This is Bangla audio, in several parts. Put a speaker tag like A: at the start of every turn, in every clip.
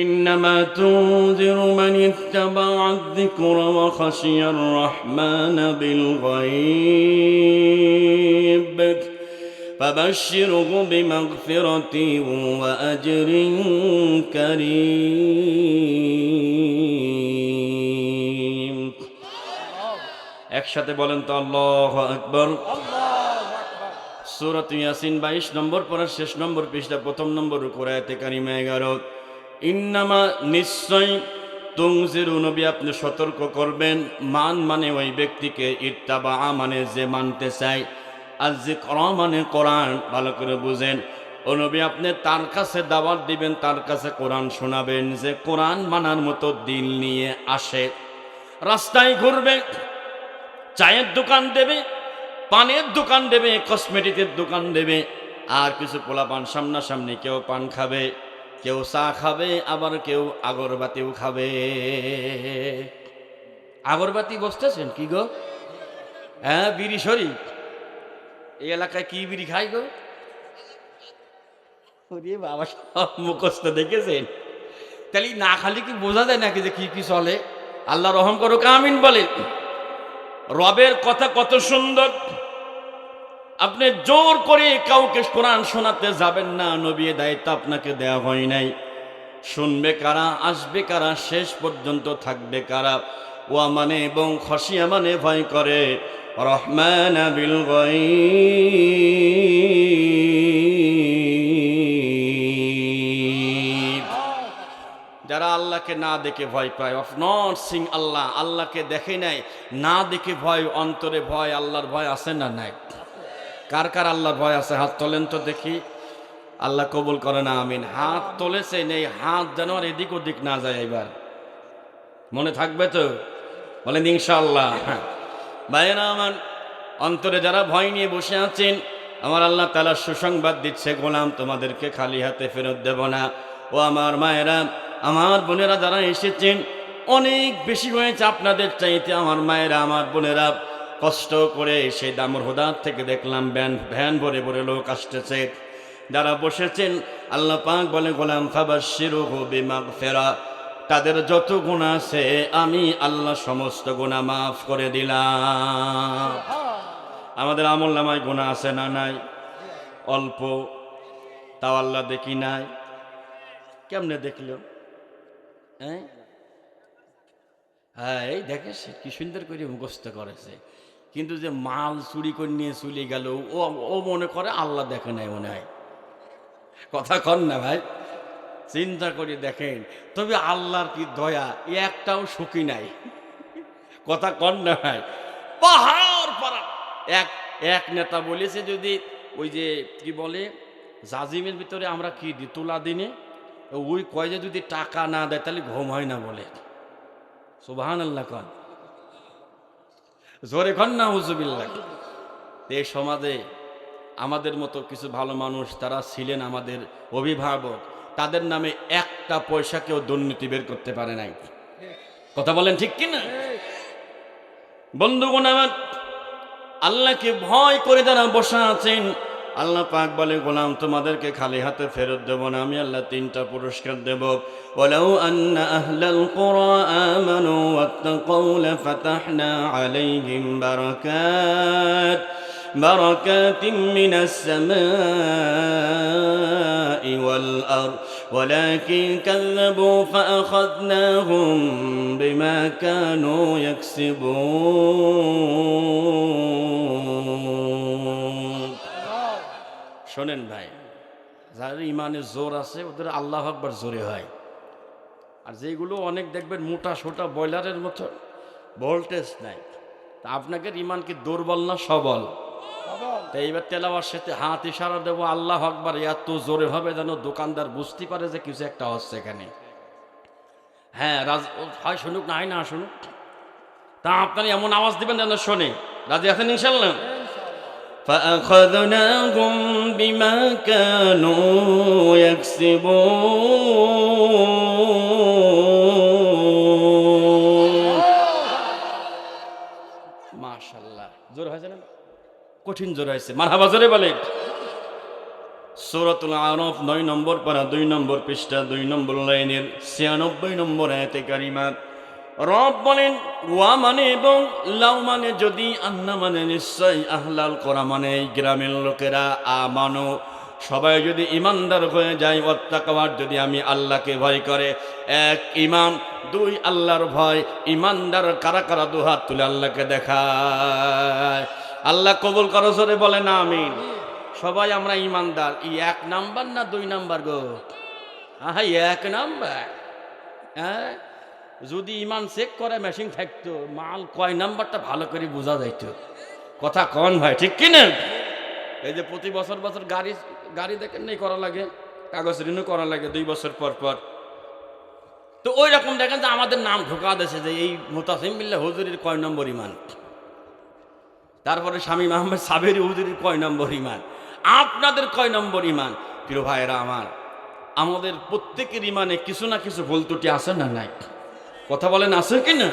A: إنما تنذر من اتبع الذكر وخشي الرحمن بالغيب فبشره بمغفرة وأجر كريم একসাথে বলেন তো আল্লাহ আকবর সুরত ইয়াসিন বাইশ নম্বর পড়ার শেষ নম্বর পৃষ্ঠা প্রথম নম্বর কোরআতে কারিমা এগারো ইন্নামা নিশ্চয় তুংজিরু নবী, আপনি সতর্ক করবেন। মান মানে ওই ব্যক্তিকে ইত্তাবা মানে যে মানতে চায়। আর যে মানে কোরআন, ভালো করে বুঝেন। ও নবী, আপনি তার কাছে দাওয়াত দিবেন, তার কাছে কোরআন শোনাবেন। যে কোরআন মানার মতো দিল নিয়ে আসে। রাস্তায় ঘুরবে, চায়ের দোকান দেবে, পানের দোকান দেবে, কসমেটিকের দোকান দেবে। আর কিছু পোলাপান সামনাসামনি কেউ পান খাবে। কেউ চা খাবে, আবার কেউ আগরবাতিও খাবে। আগরবাতি বসতেছেন কি গো? হ্যাঁ বিড়ি শরীফ। এই এলাকায় কি বিড়ি খাই গো? বাবা, সব মুখস্থ দেখেছেন? তাহলে না খালি কি বোঝা যায় নাকি যে কি কি চলে? আল্লাহ রহম করো কামিন বলে রবের কথা কত সুন্দর। আপনি জোর করে কাউকে কোরআন শোনাতে যাবেন না নবী দায়িত্ব আপনাকে দেওয়া হয় নাই। শুনবে কারা, আসবে কারা, শেষ পর্যন্ত থাকবে কারা? ও মানে এবং খসিয়া মানে ভয় করে। রহমান বিল। যারা আল্লাহকে না দেখে ভয় পায় অফ নট সিং আল্লাহ, আল্লাহকে দেখে নাই, না দেখে ভয়, অন্তরে ভয়, আল্লাহর ভয় আছে না নাই? কার কার আল্লাহর ভয় আছে? হাত তোলেন তো দেখি। আল্লাহ কবুল করে না আমিন। হাত তোলেছে, নেই, হাত যেন আর এদিক ওদিক না যায় এবার। মনে থাকবে তো? বলেন, ইনশাআল্লাহ। ভাইয়েরা আমার অন্তরে যারা ভয় নিয়ে বসে আছেন, আমার আল্লাহ তালা সুসংবাদ দিচ্ছে, গোলাম তোমাদেরকে খালি হাতে ফেরত দেব না। ও আমার মায়েরা, আমার বোনেরা যারা এসেছেন, অনেক বেশি হয়েছে আপনাদের চাইতে, আমার মায়েরা, আমার বোনেরা। কষ্ট করে সেই দামর হোদার থেকে দেখলাম ভ্যান ভ্যান ভরে ভরে লোক আসতেছে। যারা বসেছেন, আল্লাহ পাক বলে গোলাম খাবার শিরু বিমাগ ফেরা তাদের যত গুণা আছে, আমি আল্লাহ সমস্ত গুণা মাফ করে দিলাম। আমাদের আমল নামায় গুণা আছে না নাই? অল্প। তাও আল্লাহ দেখি নাই। কেমনে দেখল? হ্যাঁ? হ্যাঁ এই দেখে সে কি সুন্দর করে মুখস্থ করেছে। কিন্তু যে মাল চুরি করে নিয়ে চলে গেল, ও ও মনে করে আল্লাহ দেখে নাই মনে হয়। কথা কন না ভাই, চিন্তা করে দেখেন, তবে আল্লাহর কি দয়া, এ একটাও সুখী নাই। কথা কন না ভাই, পাহাড় পাড়া। এক এক নেতা বলেছে যদি ওই যে কি বলে, জাজিমের ভিতরে আমরা কি দিই, তোলা দিনে ওই কয় যে যদি টাকা না দেয় তাহলে ঘুম হয় না বলে। সুবাহান আল্লাহ কন। জোরে ঘন্না হুজুবিল্লা এই সমাজে আমাদের মতো কিছু ভালো মানুষ তারা ছিলেন আমাদের অভিভাবক, তাদের নামে একটা পয়সা কেউ দুর্নীতি বের করতে পারে নাই। কথা বলেন ঠিক কিনা? বন্ধুগণ আমার, আল্লাহকে ভয় করে যারা বসা আছেন আল্লাহ পাক বলে গোলাম তোমাদেরকে খালি হাতে ফেরত দেব না আমি আল্লাহ তিনটা পুরস্কার দেব ولو أن أهل القرى آمنوا واتقوا لفتحنا عليهم بركات بركات من السماء والأرض ولكن كذبوا فأخذناهم بما كانوا يكسبون শোনেন ভাই যার ইমানে জোর আছে ওদের আল্লাহ আকবার জোরে হয়। আর যেগুলো অনেক দেখবেন মোটা সোটা ব্রয়লারের মতো ভোল্টেজ নাই। তা আপনাকে ইমান কি দুর্বল না সবল? তা এইবার তেলাওয়ার সাথে হাত ইশারা দেবো আল্লাহ আকবার এত জোরে হবে যেন দোকানদার বুঝতে পারে যে কিছু একটা হচ্ছে এখানে। হ্যাঁ রাজ হয় শুনুক না হয় না শুনুক। তা আপনার এমন আওয়াজ দিবেন যেন শোনে। রাজি আছেন ইনশাল্লাহ فأخذناهم بما كانوا يكسبون মাশাল্লাহ জোর হয়েছে না কঠিন জোর হয়েছে মারহাবা জোরে বলে সূরাতুল আরফ নয় নম্বর পারা দুই নম্বর পৃষ্ঠা দুই নম্বর লাইনের ছিয়ানব্বই নম্বর আয়াতে কারিমা রব বলেন ওয়া মানে এবং লাউ মানে যদি, আন্না মানে নিশ্চয় আহলাল করা মানে এই গ্রামের লোকেরা আমানো। সবাই যদি ইমানদার হয়ে যায় অত্যাকাবার যদি আমি আল্লাহকে ভয় করে, এক ইমান, দুই আল্লাহর ভয়, ইমানদার কারা কারা দুহাত তুলে আল্লাহকে দেখায়। আল্লাহ কবুল করো সরে বলে না আমিন। সবাই আমরা ইমানদার, ই এক নাম্বার না দুই নাম্বার গো? আহা এক নাম্বার। হ্যাঁ? যদি ইমান চেক করে, মেশিন থাকতো। মাল কয় নাম্বারটা ভালো করে বোঝা যাইতো। কথা কন ভাই, ঠিক কি না? এই যে প্রতি বছর বছর গাড়ি গাড়ি দেখেন নেই, করা লাগে। কাগজ ঋণও করা লাগে দুই বছর পর পর। তো ওই রকম দেখেন যে আমাদের নাম ঢোকা দিয়েছে যে এই মোতাসিম বিল্লা হুজুরির কয় নম্বর ইমান। তারপরে স্বামী মাহমদ সাবের হুজুরির কয় নম্বর ইমান। আপনাদের কয় নম্বর ইমান? প্রিয় ভাইয়েরা আমার, আমাদের প্রত্যেকের ইমানে কিছু না কিছু ভুল ত্রুটি আছে না নাই? কথা বলেন, আছে কি না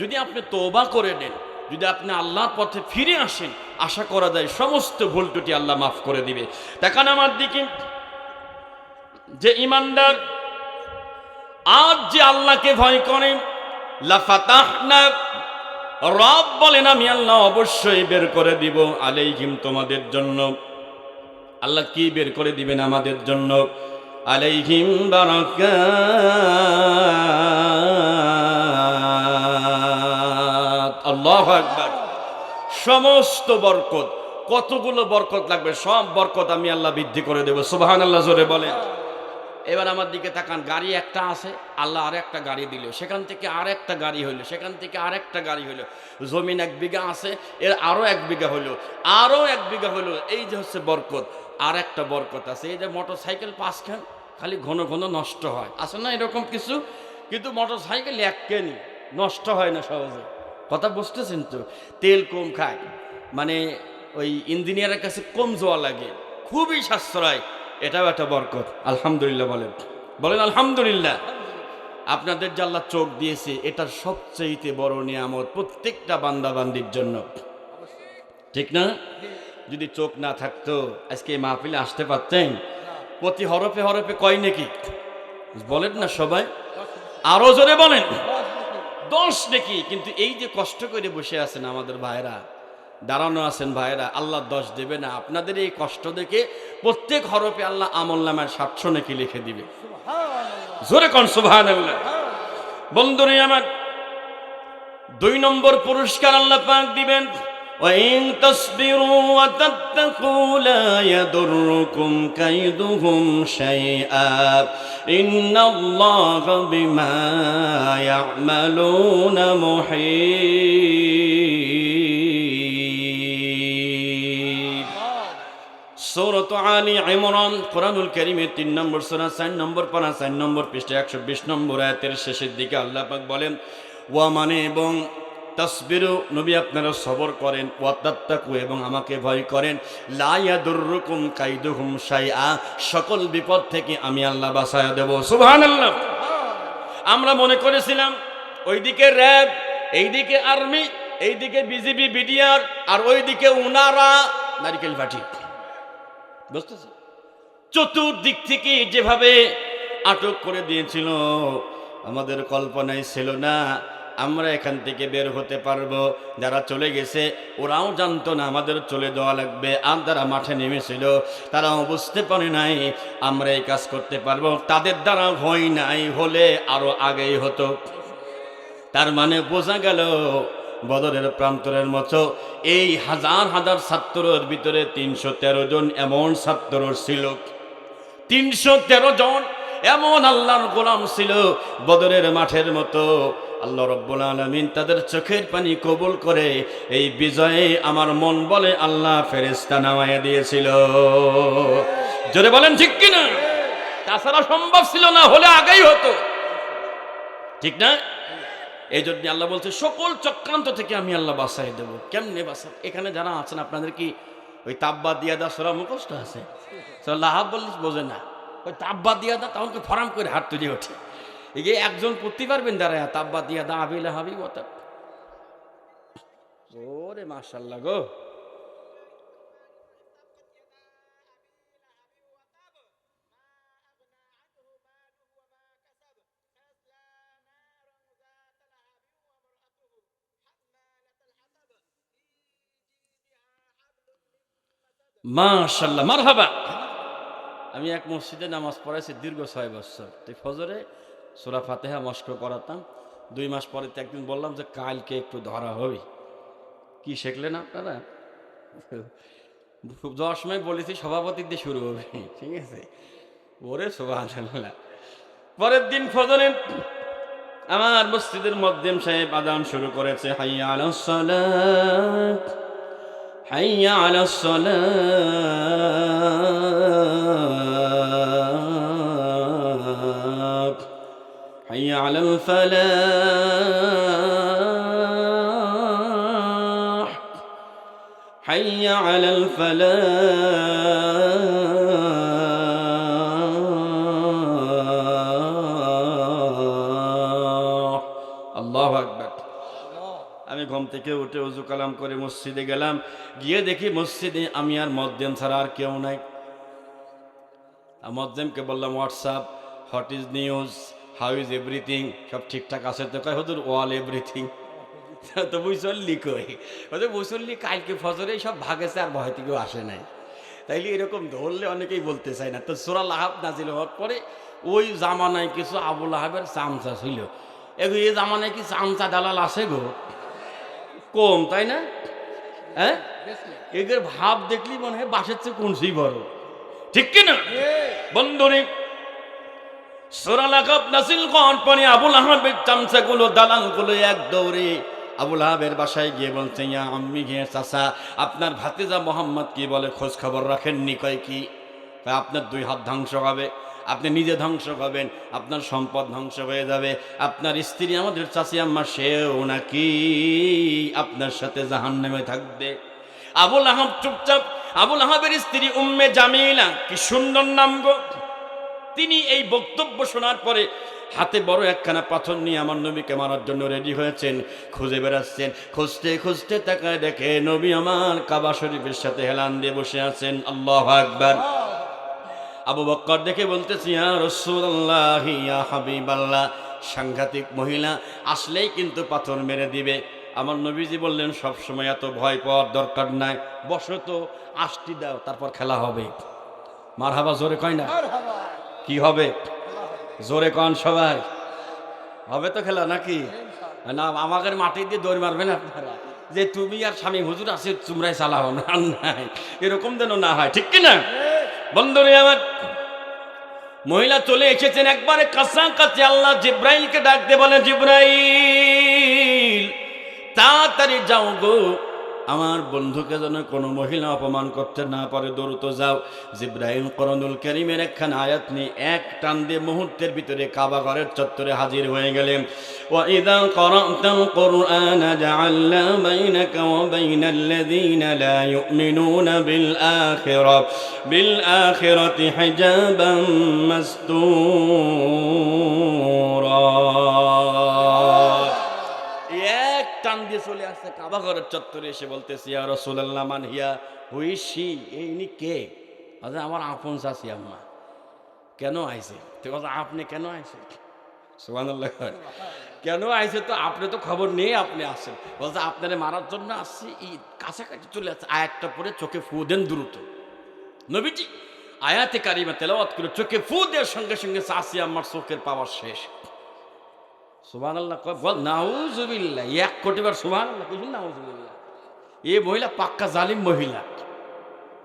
A: যদি আপনি তোবা করে নেন, যদি আপনি আল্লাহর পথে ফিরে আসেন, আশা করা যায় সমস্ত ভুল ত্রুটি আল্লাহ মাফ করে দিবে। দেখান আমার দিকে, যে ইমানদার আজ যে আল্লাহকে ভয় করে লাফাতাহনা রব বলেন, আমি আল্লাহ অবশ্যই বের করে দিব আলাইহিম তোমাদের জন্য। আল্লাহ কি বের করে দিবেন আমাদের জন্য? আলাইহিম বারাকাত। আল্লাহু আকবার। সমস্ত বরকত, কতগুলো বরকত লাগবে, সব বরকত আমি আল্লাহ বৃদ্ধি করে দেবো। সুবহানাল্লাহ, জোরে বলেন। এবার আমার দিকে তাকান, গাড়ি একটা আছে, আল্লাহ আর একটা গাড়ি দিল। সেখান থেকে আর একটা গাড়ি হইল, সেখান থেকে আর একটা গাড়ি হইল। জমিন এক বিঘা আছে, এর আরও এক বিঘা হইল আরও এক বিঘা হইল। এই যে হচ্ছে বরকত আর একটা বরকত আছে, এই যে মোটর সাইকেল পাঁচখান খালি ঘন ঘন নষ্ট হয়। আছে না এরকম কিছু? কিন্তু মোটর সাইকেল এককেনি নষ্ট হয় না সহজে। কথা বুঝতেছেন তো? তেল কম খায় মানে ওই ইঞ্জিনিয়ারের কাছে কম জোয়া লাগে, খুবই সাশ্রয়, এটাও একটা বরকত, আলহামদুলিল্লাহ বলেন। বলেন আলহামদুলিল্লাহ। আপনাদের আল্লাহ চোখ দিয়েছে এটা সবচেয়ে বড় নিয়ামত প্রত্যেকটা বান্দাবান্দির জন্য। ঠিক না? যদি চোখ না থাকতো, আজকে এই মাহফিলে আসতে পারতেন। প্রতি হরফে হরফে কয় নাকি? বলেন না সবাই। আরও জোরে বলেন। দশ নাকি। কিন্তু এই যে কষ্ট করে বসে আছেন আমাদের ভাইরা দাঁড়ানো আছেন ভাইরা আল্লাহ দশ দেবে না। আপনাদের এই কষ্ট দেখে প্রত্যেক হরফে আল্লাহ আমল নামের সাতশো নাকি লিখে দিবে। জোরে কন সুভান বন্ধুরে আমার, দুই নম্বর পুরস্কার আল্লাহ পাক দিবেন। وإن تصبروا وتتقوا لا يضركم كيدهم شيئا إن الله بما يعملون محيط সৌরত আলী ইমরান কোরআনুল করিমের তিন নম্বর সোনা চার নম্বর পানা চার নম্বর পৃষ্ঠা একশো বিশ নম্বর আয়াতের শেষের দিকে আল্লাহ পাক বলেন ওয়া মানে এবং তসবিরু নবী আপনারা সবর করেন ওয়াত্তাকু এবং আমাকে ভয় করেন। লায়াদুররুকুম কাইদুহুম শাইআ, সকল বিপদ থেকে আমি আল্লাহ বাঁচায়া দেব। সুবহানাল্লাহ। আমরা মনে করেছিলাম, ওইদিকে র্যাব, এইদিকে আর্মি, এইদিকে বিজিবি বিডিআর, আর ওইদিকে উনারা নারিকেল পাঠি বুঝতেছি চতুর্দিক থেকে যেভাবে আটক করে দিয়েছিল, আমাদের কল্পনায় ছিল না। আমরা এখান থেকে বের হতে পারব। যারা চলে গেছে, ওরাও জানতো না আমাদের চলে যাওয়া লাগবে। আর যারা মাঠে নেমেছিল, তারাও বুঝতে পারে নাই, আমরা এই কাজ করতে পারব। তাদের দ্বারা হয় নাই, হলে আরও আগেই হতো। তার মানে বোঝা গেল, বদরের প্রান্তরের মতো এই হাজার হাজার ছাত্রর ভিতরে তিনশো তেরো জন এমন ছাত্র ছিল। তিনশো তেরো জন এমন আল্লাহর গোলাম ছিল, বদরের মাঠের মতো। আল্লাহ রব্বুল আলমিন তাদের চোখের পানি কবুল করে এই বিজয়ে আমার মন বলে আল্লাহ ফেরেস্তা নামাইয়া দিয়েছিল। জোরে বলেন, ঠিক কিনা? তাছাড়া সম্ভব ছিল না, হলে আগেই হতো। ঠিক না? এই জন্য আল্লাহ বলছে, সকল চক্রান্ত থেকে আমি আল্লাহ বাসাই দেবো। কেমনে বাসা এখানে যারা আছেন, আপনাদের কি ওই তাব্বা দিয়া দা সরা মুখস্থ আছে? লাহাব বললিস বোঝে না। ওই তাব্বা দিয়া দা তখন ফরাম করে হাত তুলে ওঠে। এগিয়ে একজন করতে পারবেন দাঁড়ায় তাব্বা দিয়া দা আবিল হাবি বতাব ওরে মাশাল্লাহ গো। মাশাল্লাহ মার আমি এক মসজিদে নামাজ পড়াইছি দীর্ঘ ছয় বছর। তুই ফজরে সোরা ফাতেহা মস্ক করাতাম দুই মাস পরে তো একদিন বললাম যে, কালকে একটু ধরা হবে। কি শিখলেন আপনারা? যাওয়ার সময় বলেছি সভাপতি দিয়ে শুরু হবে। ঠিক আছে? ওরে সোভান পরের দিন ফজরে আমার মসজিদের মধ্যম সাহেব আদান শুরু করেছে, হাইয়া আলাস হাইয়া حي حي على الفلاح حي على الفلاح الله أكبر আমি ঘুম থেকে উঠে উজু কালাম করে মসজিদে গেলাম গিয়ে দেখি মসজিদে আমি আর মদ্দেম ছাড়া আর কেউ নাই আর মদ্দেমকে বললাম WhatsApp what is news How is everything সব ঠিকঠাক আছে তো? কয় হুজুর অল এভরিথিং তো বুঝলি কই? ওদের বুঝলি কালকে ফজরে সব ভাগেছে আর ভয় থেকেও আসে নাই। তাইলে এরকম ধরলে অনেকেই বলতে চায় না। তো সোরা লাহাব নাজিল হওয়ার পরে ওই জামানায় কিছু আবুল আহাবের চামচা ছিল। এগো এই জামানায় কি চামচা দালাল আছে গো? কম তাই না? হ্যাঁ? এদের ভাব দেখলি মনে হয় বাসের চেয়ে কোন সেই বড়। ঠিক কিনা? বন্ধুরে নাসিল আবুল চামচাগুলো এক দৌড়ে। আবুল বাসায় আম্মি আপনার ভাতিজা মোহাম্মদ কি বলে খোঁজ খবর রাখেননি কয় কি? আপনার দুই হাত ধ্বংস হবে, আপনি নিজে ধ্বংস হবেন, আপনার সম্পদ ধ্বংস হয়ে যাবে, আপনার স্ত্রী আমাদের চাষি আম্মা সেও নাকি আপনার সাথে জাহান নেমে থাকবে। আবুল আহম চুপচাপ, আবুল আহাবের স্ত্রী উম্মে জামিলা, কি সুন্দর নাম গো। তিনি এই বক্তব্য শোনার পরে হাতে বড় একখানা পাথর নিয়ে আমার নবীকে মারার জন্য রেডি হয়েছেন, খুঁজে বেড়াচ্ছেন, খুঁজতে খুঁজতে তাকায় দেখে নবী আমার কাবা শরীফের সাথে হেলান দিয়ে বসে আছেন। আল্লাহ আকবার। আবু বক্কর দেখে বলতেছি রসুল্লাহ সাংঘাতিক মহিলা, আসলেই কিন্তু পাথর মেরে দিবে। আমার নবীজি বললেন, সব সময় এত ভয় পাওয়ার দরকার নাই। বসো তো আষ্টি দাও, তারপর খেলা হবে। মার হাবা জোরে কয় না? কি হবে? জোরে কন সবাই। হবে তো খেলা নাকি? না আমাকে মাটি দিয়ে দৌড় মারবেন আপনারা। যে তুমি আর স্বামী হুজুর আছে, তোমরাই চালাও। না, নাই। এরকম যেন না হয়, ঠিক কিনা? বন্ধুরে আমার, মহিলা চলে এসেছেন একবারে কাছাকাছি আল্লাহ জিব্রাইলকে ডাকতে বলে জিব্রাইল, তাড়াতাড়ি যাও গো। আমার বন্ধুকে যেন কোনো মহিলা অপমান করতে না পারে দ্রুত যাও জিব্রাহিম করনুল করিমের একখান আয়াত নিয়ে এক টান দিয়ে মুহূর্তের ভিতরে কাবা ঘরের চত্বরে হাজির হয়ে গেলেন وإذا قرأت القرآن جعلنا بينك وبين الذين لا يؤمنون بالآخرة بالآخرة حجابا مستورا এক টান দিয়ে চলে আসছে কাবা ঘরের চত্বরে এসে বলতেছি আর রসুল্লাহ মান হিয়া? হুইসি এই কে? আচ্ছা আমার আপন চাষি আম্মা। কেন আইসে তো কথা, আপনি কেন আইছে সুবহানাল্লাহ কেন আইসে তো, আপনি তো খবর নেই আপনি আসেন বলছে, আপনারে মারার জন্য আসছি এই কাছাকাছি চলে আসছে। আয়াতটা পরে চোখে ফু দেন দ্রুত। নবীজি আয়াতে কারিমা তেলাওয়াত করে চোখে ফু দেওয়ার সঙ্গে সঙ্গে চাষি আমার চোখের পাওয়ার শেষ। সুবান আল্লাহ বল নাউজুবিল্লাহ এক কোটিবার সুবান আল্লাহ কিছু নাউজুবিল্লাহ। এই মহিলা পাক্কা জালিম মহিলা।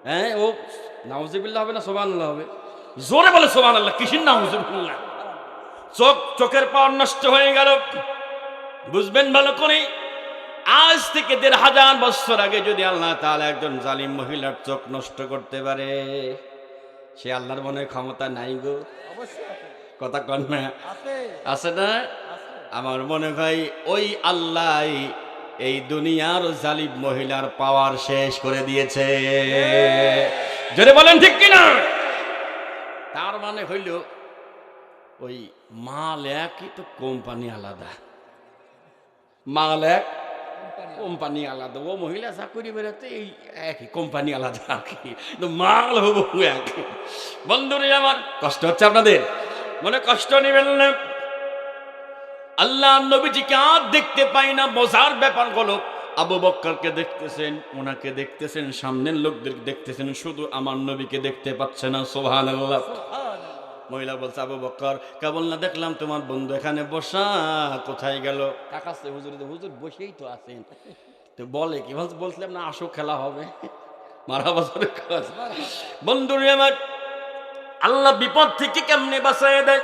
A: হ্যাঁ ও নাউজুবিল্লাহ হবে না সুবান আল্লাহ হবে? জোরে বলে সুবান আল্লাহ কিসির নাউজুবিল্লাহ। চোখ চোখের পাওয়ার নষ্ট হয়ে গেল। বুঝবেন ভালো করে? আজ থেকে দেড় হাজার বছর আগে যদি আল্লাহ তাহলে একজন জালিম মহিলার চোখ নষ্ট করতে পারে সে আল্লাহর মনে ক্ষমতা নাই গো। কথা কন না? আছে না? আমার মনে হয় ওই আল্লাহ এই দুনিয়ার জালিম মহিলার পাওয়ার শেষ করে দিয়েছে। যদি বলেন ঠিক কিনা? তার মানে হইল ওই মাল একই তো কোম্পানি আলাদা। মাল এক, কোম্পানি আলাদা। ও মহিলা চাকরি বেরোতে এই একই কোম্পানি আলাদা আর মাল হব এক বন্ধুরে আমার, কষ্ট হচ্ছে আপনাদের? মনে কষ্ট নেবেন না? আল্লাহ নবীজিকে আর দেখতে পাই না মজার ব্যাপার হলো আবু বক্করকে দেখতেছেন ওনাকে দেখতেছেন সামনের লোকদের দেখতেছেন শুধু আমার নবীকে দেখতে পাচ্ছে না সোহান আল্লাহ মহিলা বলছে আবু বক্কর কেবল না দেখলাম তোমার বন্ধু এখানে বসা কোথায় গেল? কাকাচ্ছে হুজুর হুজুর বসেই তো আছেন। তো বলে কি বলছে বলছিলাম না আসো খেলা হবে। মারা বছরের কাজ বন্ধুরে আমার আল্লাহ বিপদ থেকে কেমনে বাঁচায় দেয়?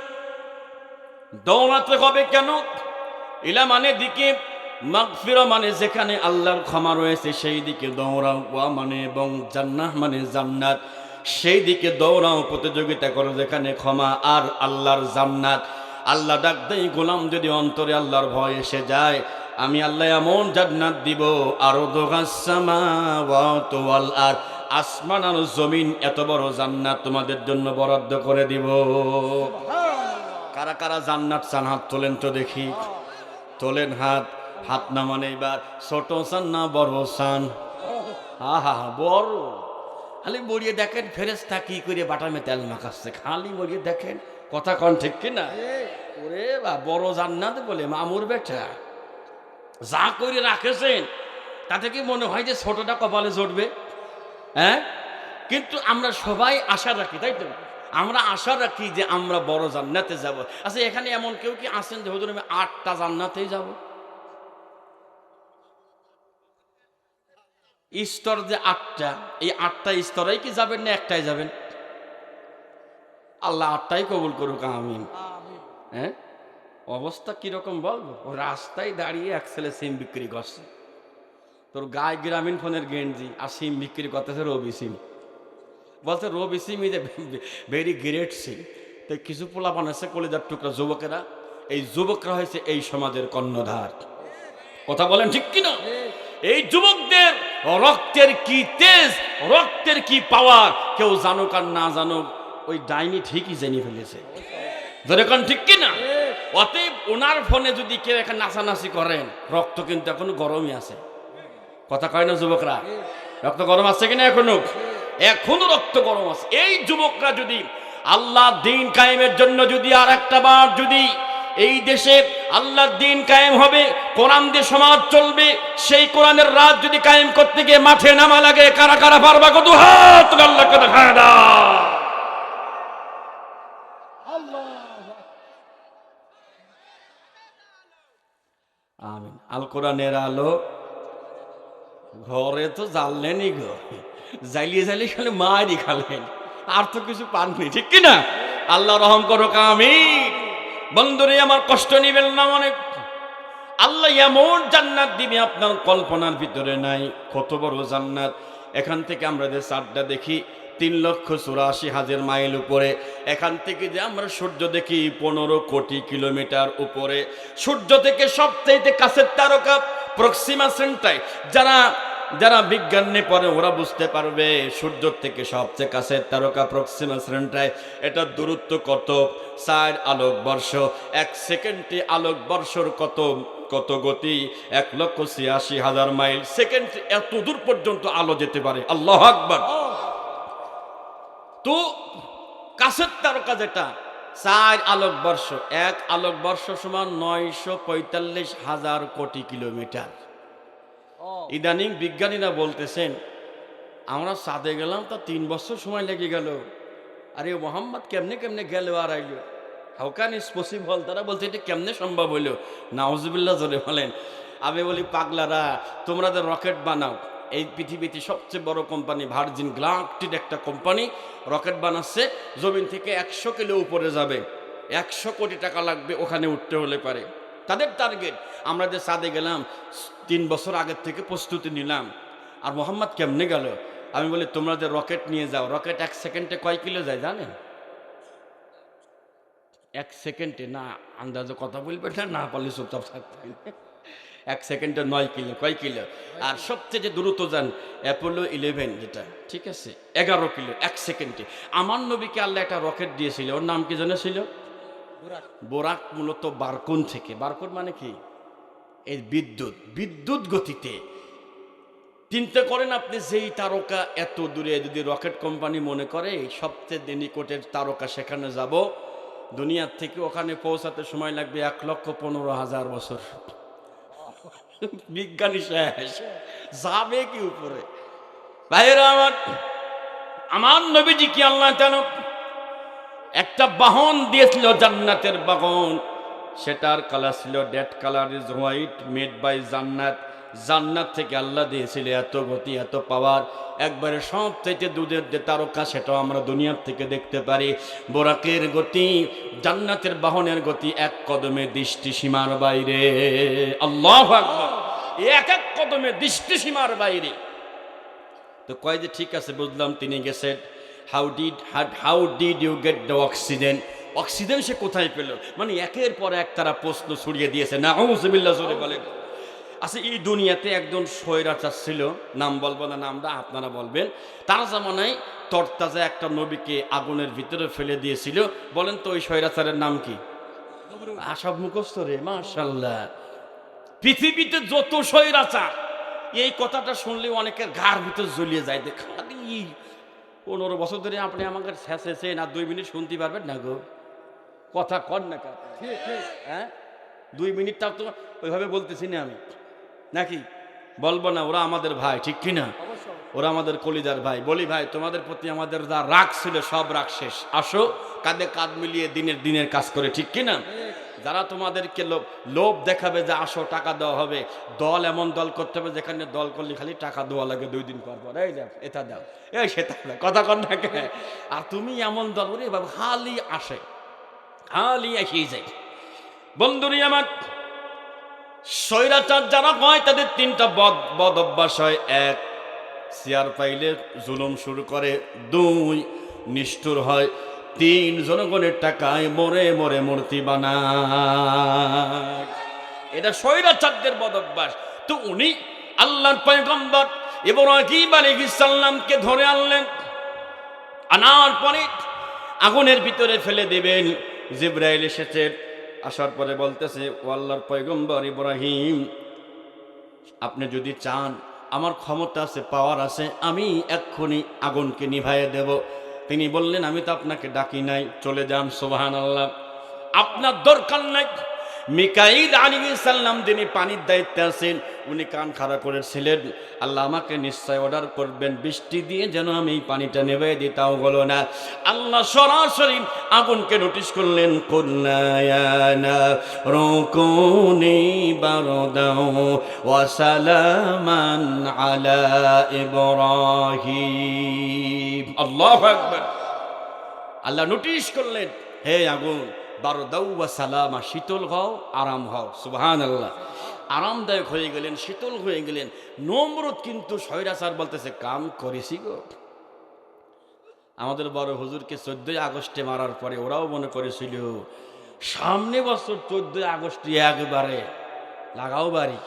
A: দৌড়াতে হবে কেন? ইলা মানে দিকে মাগফিরা মানে যেখানে আল্লাহর ক্ষমা রয়েছে, সেই দিকে দৌড়াও। ওয়া মানে এবং জান্নাহ মানে জান্নাত। সেই দিকে দৌড়াও, প্রতিযোগিতা করো যেখানে ক্ষমা আর আল্লাহর জান্নাত। আল্লাহ ডাক দেই গোলাম যদি অন্তরে আল্লাহর ভয় এসে যায়, আমি আল্লাহ এমন জান্নাত দিব আরও দোগাসামাওয়াল আর আসমান আর জমিন এত বড় জান্নাত তোমাদের জন্য বরাদ্দ করে দিব। কারা কারা জান্নাত চান হাত তোলেন তো দেখি। তোলেন হাত হাত না মানে এবার। ছোট চান না বড় চান। হা হা হা বড়। খালি মরিয়ে দেখেন ফেরেস্তা কি করে বাটামে তেল মাখাচ্ছে। খালি মরিয়ে দেখেন কথা কন ঠিক কিনা ওরে বা বড় জান্নাত বলে মামুর বেটা। যা করে রাখেছেন তাতে কি মনে হয় যে ছোটটা কপালে জড়বে হ্যাঁ? কিন্তু আমরা সবাই আশা রাখি তাই তো? আমরা আশা রাখি যে আমরা বড় জান্নাতে যাব। আচ্ছা এখানে এমন কেউ কি আসেন যে হুজুর আমি আটটা জান্নাতেই যাব? স্তর যে আটটা এই আটটা স্তরেই কি যাবেন না একটাই যাবেন? আল্লাহ আটটাই কবুল করুক আমিন। হ্যাঁ? অবস্থা কীরকম বলব? ও রাস্তায় দাঁড়িয়ে এক ছেলে সিম বিক্রি করছে। তোর গায়ে গ্রামীণ ফোনের গেঞ্জি আর সিম বিক্রি করতেছে রবি সিম। বলছে, Robi sim is a very great sim তো কিছু পোলা বানাচ্ছে কলিজার টুকরা যুবকেরা। এই যুবকরা হয়েছে এই সমাজের কর্ণধার। কথা বলেন ঠিক কিনা এই যুবকদের রক্তের কি তেজ, রক্তের কি পাওয়ার কেউ জানুক আর না জানুক, ওই ডাইনি ঠিকই জেনে ফেলেছে। যেরকম ঠিক কিনা অতএব ওনার ফোনে যদি কেউ এখানে নাচানাচি করেন, রক্ত কিন্তু এখনও গরমই আছে। কথা কয় না যুবকরা? রক্ত গরম আছে কিনা এখনও? এখনও রক্ত গরম আছে। এই যুবকরা যদি আল্লাহ দিন কায়েমের জন্য যদি আর একটা বার যদি এই দেশে আল্লাহর দিন কায়েম হবে, কোরআন দিয়ে সমাজ চলবে, সেই কোরআনের রাত যদি কায়েম করতে গিয়ে মাঠে নামা লাগে, কারা কারা পারবা কত হাত? আল্লাহকে দেখা আমিন। আল কোরআনের আলো ঘরে তো জ্বাললেনই গো। জ্বালিয়ে জ্বালিয়ে খালি মারি খালেন। আর তো কিছু পাননি ঠিক কিনা আল্লাহ রহম করো আমি বন্ধুরে, আমার কষ্ট নিবেন না অনেক। আল্লাহ এমন জান্নাত দিবে আপনার কল্পনার ভিতরে নাই, কত বড় জান্নাত। এখান থেকে আমরা যে চারটা দেখি, তিন লক্ষ চুরাশি হাজার মাইল উপরে। এখান থেকে যে আমরা সূর্য দেখি, পনেরো কোটি কিলোমিটার উপরে। সূর্য থেকে সবচাইতে কাছের তারকা প্রক্সিমা সেন্টাই যারা যারা বিজ্ঞান নিয়ে পড়ে ওরা বুঝতে পারবে সূর্য থেকে সবচেয়ে কাছের তারকা প্রক্সিমা সেন্টায় এটার দূরত্ব কত? চার আলোক বর্ষ। এক সেকেন্ডে আলোক বর্ষর কত কত গতি? এক লক্ষ ছিয়াশি হাজার মাইল। সেকেন্ড এত দূর পর্যন্ত আলো যেতে পারে। আল্লাহ আকবর। তো কাছের তারকা যেটা চার আলোক বর্ষ এক আলোক বর্ষ সমান নয়শো পঁয়তাল্লিশ হাজার কোটি কিলোমিটার। ইদানিং বিজ্ঞানীরা বলতেছেন আমরা সাদে গেলাম তো তিন বছর সময় লেগে গেল। আরে মোহাম্মদ কেমনে কেমনে গেল আর আইলো? হাউ ক্যান ইস পসিবল তারা বলছে এটা কেমনে সম্ভব হইল? নাওজবিল্লা জোরে বলেন আমি বলি পাগলারা তোমরা রকেট বানাও এই পৃথিবীতে সবচেয়ে বড় কোম্পানি ভার্জিন গ্লাকটির একটা কোম্পানি, রকেট বানাচ্ছে, জমিন থেকে একশো কিলো উপরে যাবে। একশো কোটি টাকা লাগবে ওখানে উঠতে হলে পারে। তাদের টার্গেট, আমরা যে সাদে গেলাম, তিন বছর আগের থেকে প্রস্তুতি নিলাম। আর মোহাম্মদ কেমনে গেল? আমি বলি, তোমরা যে রকেট নিয়ে যাও, রকেট এক সেকেন্ডে কয় কিলো যায় জানেন? এক সেকেন্ডে না, আন্দাজে কথা বলবে না না পারলে চুপচাপ এক সেকেন্ডে নয় কিলো কয় কিলো? আর সবচেয়ে যে দ্রুত যান অ্যাপোলো ইলেভেন যেটা ঠিক আছে? এগারো কিলো এক সেকেন্ডে। আমার নবীকে আল্লাহ একটা রকেট দিয়েছিল ওর নাম কি জানা ছিল? বোরাক মূলত বারকুন থেকে। বারকুন মানে কি? এই বিদ্যুৎ বিদ্যুৎ গতিতে। চিন্তা করেন আপনি যেই তারকা এত দূরে যদি রকেট কোম্পানি মনে করে সবচেয়ে নিকটের তারকা সেখানে যাব দুনিয়ার থেকে ওখানে পৌঁছাতে সময় লাগবে এক লক্ষ পনেরো হাজার বছর। বিজ্ঞানী শেষ। যাবে কি উপরে? ভাইরা আমার আমার নবীজি কি আল্লাহ জানো? একটা বাহন দিয়েছিল জান্নাতের বাহন। সেটার কালার ছিল dead colour is white made by Jannat. Jannat থেকে আল্লাহ দিয়েছিল এত গতি, এত পাওয়ার একবারে সব থেকে দুধের যে তারকা, সেটাও আমরা দুনিয়ার থেকে দেখতে পারি। বোরাকের গতি, জান্নাতের বাহনের গতি এক কদমে দৃষ্টি সীমার বাইরে। আল্লাহ আকবার। এক এক কদমে দৃষ্টি সীমার বাইরে। তো কয় যে ঠিক আছে বুঝলাম তিনি গেছেন। How did how did you get the oxygen oxygen সে কোথায় পেল? মানে একের পর এক তারা প্রশ্ন ছড়িয়ে দিয়েছে। না হুজবিল্লা জোরে বলেন। আচ্ছা এই দুনিয়াতে একজন স্বৈরাচার ছিল নাম বলব না নামটা আপনারা বলবেন। তার জামানায় তরতাজা একটা নবীকে আগুনের ভিতরে ফেলে দিয়েছিল। বলেন তো ওই স্বৈরাচারের নাম কি? আসব মুখস্থ রে মার্শাল্লাহ পৃথিবীতে যত স্বৈরাচার এই কথাটা শুনলে অনেকের ঘাড় ভিতর জ্বলিয়ে যায়। দেখ খালি পনেরো বছর ধরে আপনি আমাকে শেষেছেন আর দুই মিনিট শুনতে পারবেন না গো। কথা কর না হ্যাঁ? দুই মিনিটটা তো ওইভাবে বলতেছি না আমি। নাকি? বলব না ওরা আমাদের ভাই ঠিক কি না? ওরা আমাদের কলিজার ভাই। বলি ভাই তোমাদের প্রতি আমাদের যা রাগ ছিল সব রাগ শেষ। আসো কাঁধে কাঁধ মিলিয়ে দিনের দিনের কাজ করে ঠিক কি না? যারা তোমাদেরকে লোভ লোভ দেখাবে যে আসো, টাকা দেওয়া হবে, দল এমন দল করতে হবে যেখানে দল করলে খালি টাকা দেওয়া লাগে দুই দিন পর পর। এই দাও এটা দাও। এই সেটা দাও, কথা কন না আর তুমি এমন দল করে বাবা, হালি আসে, হালি এসেই যায়। বন্ধুরি আমার, স্বৈরাচার যারা হয়, তাদের তিনটা বদ বদ অভ্যাস হয়। এক চেয়ার পাইলে জুলুম শুরু করে। দুই, নিষ্ঠুর হয়। তিন জনগণের টাকায় মরে মরে মূর্তি বানায়। এটা স্বৈরাচারদের বদ অভ্যাস। তো উনি আল্লাহর পয়গম্বর ইব্রাহিম আলাইহিস সালামকে ধরে আনলেন। আনার পরে আগুনের ভিতরে ফেলে দেবেন। জিব্রাইল এসেছে, আসার পরে বলতেছে, ও আল্লাহর পয়গম্বর ইব্রাহিম, আপনি যদি চান, আমার ক্ষমতা আছে পাওয়ার আছে, আমি এক্ষুনি আগুনকে নিভাইয়ে দেব। তিনি বললেন, আমি তো আপনাকে ডাকি নাই, চলে যান সোবাহান আল্লাহ আপনার দরকার নাই। মিকাইল আলী সাল্লাম যিনি পানির দায়িত্বে আছেন, উনি কান খাড়া করেছিলেন। আল্লাহ আমাকে নিশ্চয় অর্ডার করবেন, বৃষ্টি দিয়ে যেন আমি এই পানিটা নেবে দিই, তাও বলো না। আল্লাহ সরাসরি আগুনকে নোটিশ করলেন কন্যায়ানা রকুনি বারদাও ওয়াসালামান আলা ইব্রাহিম। আল্লাহু আকবার। আল্লাহ নোটিশ করলেন, হে আগুন বারো দাউয়া সালামা, শীতল হও, আরাম হও। সুবহান আল্লাহ আরামদায়ক হয়ে গেলেন, শীতল হয়ে গেলেন। নমরুদ কিন্তু স্বৈরাচার বলতেছে, কাম করেছি গো। আমাদের বড় হুজুরকে চোদ্দই আগস্টে মারার পরে ওরাও মনে করেছিল, সামনে বছর চোদ্দই আগস্টে একবারে লাগাও বাড়ি।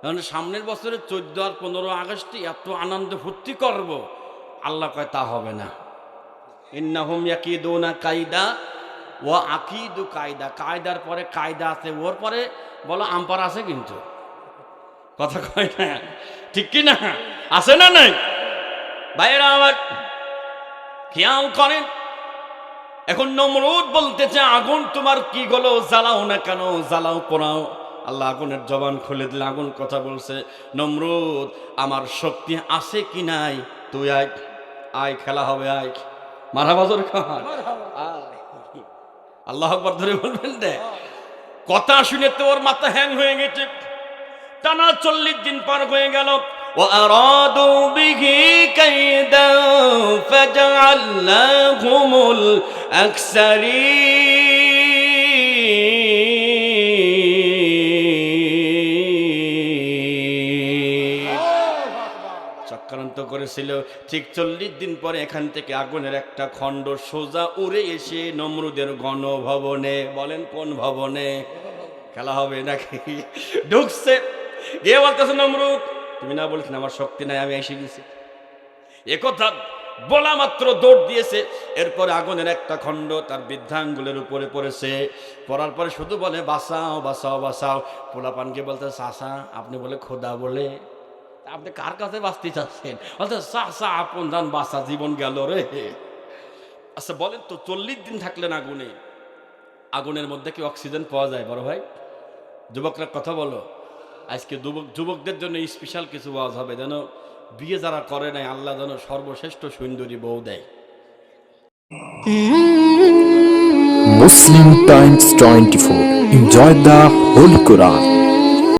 A: কারণ সামনের বছরে চোদ্দ আর পনেরো আগস্টে এত আনন্দ ফুর্তি করব। আল্লাহ কয়, তা হবে না। ইন্নাহুম ইয়াকিদুনা কায়দা ও আকিদু কায়দা কায়দার পরে কায়দা আছে, ওর পরে বলো আম্পার আছে কিন্তু। কথা কয় না। ঠিক কি না আছে না নাই? ভাইয়েরা আমার, খেয়াল করেন, এখন নমরুদ বলতেছে, আগুন তোমার কি গলো? জ্বালাও না কেন? জ্বালাও পোড়াও। আল্লাহ আগুনের জবান খুলে দিলে, আগুন কথা বলছে, নমরুদ, আমার শক্তি আছে কি নাই? তুই আয়। আয় খেলা হবে আয় মারা বাজর খান আল্লাহ আকবর ধরে বলবেন দে কথা শুনে তো ওর মাথা হ্যাং হয়ে গেছে টানা চল্লিশ দিন পার হয়ে গেল وأرادوا به كيدا فجعلناهم الأكثرين করেছিল। ঠিক চল্লিশ দিন পরে এখান থেকে আগুনের একটা খণ্ড সোজা উড়ে এসে নমরুদের গণভবনে, বলেন কোন ভবনে? খেলা হবে নাকি? ঢুকছে। গিয়ে বলতেছে, নমরুদ, তুমি না বলছেন আমার শক্তি নাই, আমি এসে গেছি। একথা বলা মাত্র দৌড় দিয়েছে। এরপরে আগুনের একটা খণ্ড তার বৃদ্ধাঙ্গুলের উপরে পড়েছে। পড়ার পরে শুধু বলে বাসাও বাসাও বাসাও পোলাপানকে বলতে চাষা আপনি বলে খোদা বলে আপনি কার কাছে বাঁচতে চাচ্ছেন? বলতে সাহ আপন যান বাঁচা জীবন গেল রে। আচ্ছা বলেন তো, চল্লিশ দিন থাকলেন আগুনে। আগুনের মধ্যে কি অক্সিজেন পাওয়া যায়, বড় ভাই? যুবকরা কথা বলো। আজকে যুবক যুবকদের জন্য স্পেশাল কিছু ওয়াজ হবে, যেন বিয়ে যারা করে নাই, আল্লাহ যেন সর্বশ্রেষ্ঠ সুন্দরী বউ দেয়।
B: Muslim Times 24. Enjoy the Holy Quran.